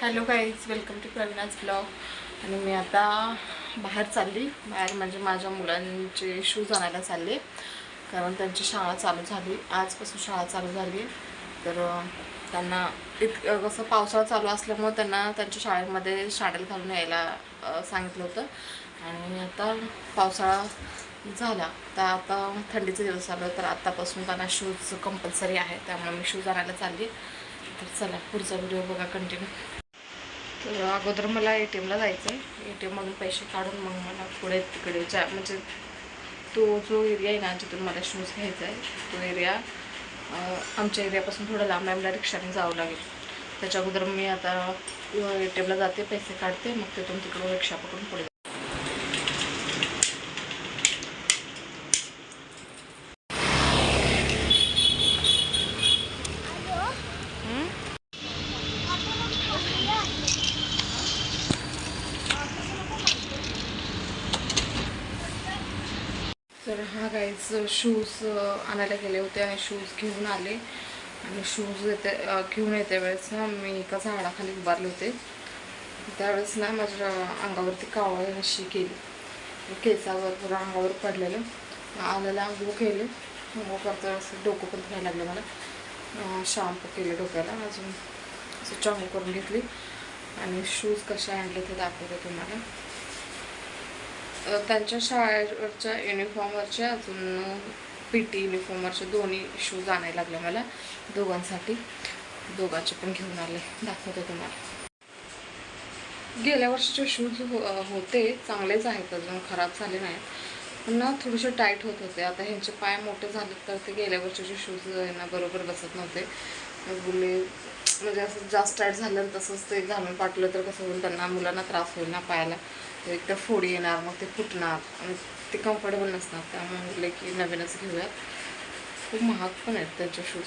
Hello guys welcome to Praveena's blog. आणि मी आता बाहेर चालली. बाहेर म्हणजे माझ्या मुलांचे शूज आणायला चालले. कारण त्यांची शाळा चालू झाली. आजपासून शाळा चालू झाली. तर त्यांना इतकं कसं पावसाळा चालू असल्यामुळं त्यांना त्यांच्या शाळेमध्ये शाळेला घालून यायला सांगितलं होतं. आणि आता पावसाळा झाला. तर आता थंडीचे दिवस आलं. तर आत्तापासून त्यांना शूज कंपल्सरी आहे. त्यामुळे मी शूज आणायला चालली. तर चला पुढचा व्हिडिओ बघा कंटिन्यू तर अगोदर मला ए टी एमला जायचं आहे ए टी एममधून पैसे काढून मग मला पुढे तिकडे जा म्हणजे तो जो एरिया आहे ना जिथून मला शूज घ्यायचा आहे तो एरिया आमच्या एरियापासून थोडं लांब आहे. मला रिक्षाने जावं लागेल. त्याच्या अगोदर मी आता ए टी एमला जाते पैसे काढते मग तिथून तिकडून रिक्षा पकडून पुढे तर हा गाईज शूज आणायला गेले होते आणि शूज घेऊन आले. आणि शूज येते घेऊन येते वेळेस ना मी एका झाडाखाली उभारले होते. त्यावेळेस ना माझ्या अंगावरती कावळ अशी केली. केसावर पुरा अंगावर पडलेलं. आलेलं आंघोळ केले. आंघोळ करता असं डोकं पण घ्यायला लागलं मला. शॅम्पू केले डोक्याला. अजून असं चांगलं करून घेतली. आणि शूज कसे आणले ते दाखवते तुम्हाला. त्यांच्या शाळेवरच्या युनिफॉर्मवरचे अजून पी टी युनिफॉर्मवरचे दोन्ही शूज आणायला लागले मला. दोघांसाठी. दोघांचे पण घेऊन आले. दाखवते तुम्हाला. गेल्या वर्षीचे शूज हो होते. चांगलेच आहेत अजून. खराब झाले नाहीत. पण ना थोडेसे टाईट होत होते. आता ह्यांचे पाय मोठे झाले तर ते गेल्या वर्षीचे शूज यांना बरोबर बसत नव्हते. मग बोलले म्हणजे असं जास्त टाईट झालं तसंच ते घालून पाठवलं तर कसं होईल? त्यांना मुलांना त्रास होईल ना पायाला. एकदा फोडी येणार मग ते फुटणार आणि ते कम्फर्टेबल नसणार. त्यामुळे म्हटले की नवीनच घेऊयात. खूप महाग पण आहेत त्यांचे शूज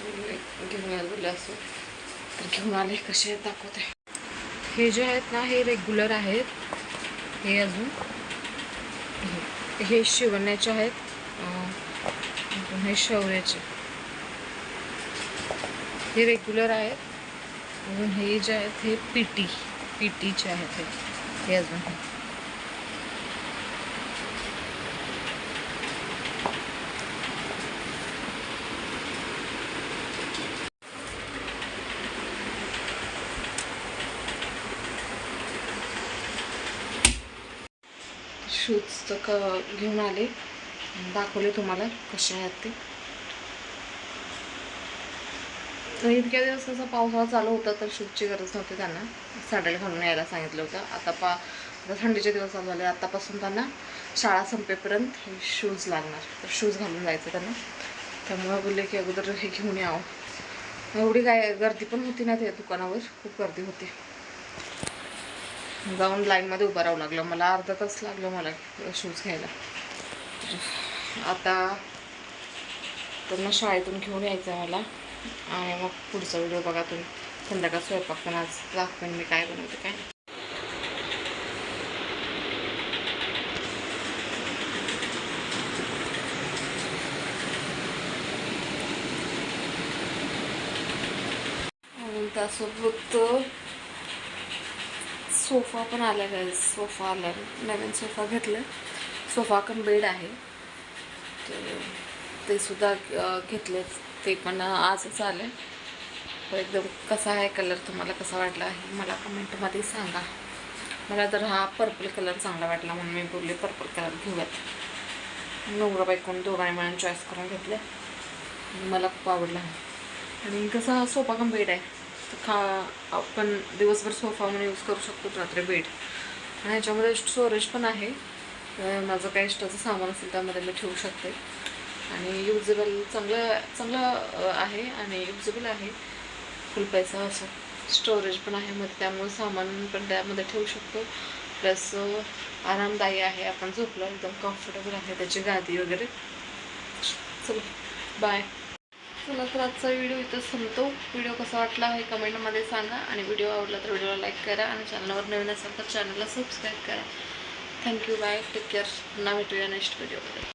बोलले घेऊन बोलले असं. तर घेऊन आले कसे आहेत? दाखवते. हे जे आहेत ना हे रेग्युलर आहेत. हे अजून. हे- शिवण्याचे आहेत. अजून हे शौर्याचे. हे रेग्युलर आहेत. अजून हे जे आहेत हे पी टी. पी आहेत हे. हे अजून शूजचं क घेऊन आले. दाखवले तुम्हाला कसे आहेत ते. तर इतक्या दिवस कसं पावसाळा चालू होता तर शूजची गरज नव्हती त्यांना. सॅडल घालून यायला सांगितलं होतं. आता पा आता थंडीचे दिवस चालू झाले. आत्तापासून त्यांना शाळा संपेपर्यंत हे शूज लागणार. तर शूज घालून जायचं त्यांना. त्यामुळे बोलले की अगोदर हे घेऊन यावं. एवढी काय गर्दी पण होती ना त्या दुकानावर. खूप गर्दी होती. जाऊन लाईनमध्ये उभं राहावं लागलं. मला अर्धा तास लागलं मला शूज घ्यायला. आता त्यांना शाळेतून घेऊन यायचं मला. आणि मग पुढचा व्हिडिओ बघा तुम्ही. संध्याकाळ स्वयंपाक पण आज दाखवेन मी काय बनवते काय नाही. त्यासोबत सोफा पण आला आहे सोफा आला नवीन सोफा घेतला सोफा कम बेड आहे. तर ते सुद्धा अ, ते पण आजच आले तर एकदम कसा आहे कलर तुम्हाला कसा वाटला आहे मला कमेंटमध्ये सांगा. मला तर हा पर्पल कलर चांगला वाटला म्हणून मी बोलले पर्पल कलर घेऊयात. नवरा बायकून दोघांनी मिळून चॉईस करून घेतले मला खूप आवडला. आणि कसा हा सोफा कम बेड आहे. तर खा आपण दिवसभर सोफा म्हणून यूज करू शकतो रात्री बेड आणि ह्याच्यामध्ये स्टोरेज पण आहे. माझं काही एक्स्ट्राचं सामान असेल त्यामध्ये मी ठेवू शकते. आणि युजेबल चांगलं चांगलं आहे आणि युजेबल आहे. फुल पैसा असं. स्टोरेज पण आहे मध्ये त्यामुळे सामान पण त्यामध्ये ठेवू शकतो. प्लस आरामदायी आहे. आपण झोपलो एकदम कम्फर्टेबल आहे. त्याची गादी वगैरे. चला बाय चला तर आजचा व्हिडिओ इथं संपतो. व्हिडिओ कसा वाटला आहे कमेंटमध्ये सांगा. आणि व्हिडिओ आवडला तर व्हिडिओला लाईक करा. आणि चॅनलवर नवीन असाल तर चॅनलला सबस्क्राईब करा. थँक्यू बाय टेक केअर पुन्हा भेटूया नेक्स्ट व्हिडिओमध्ये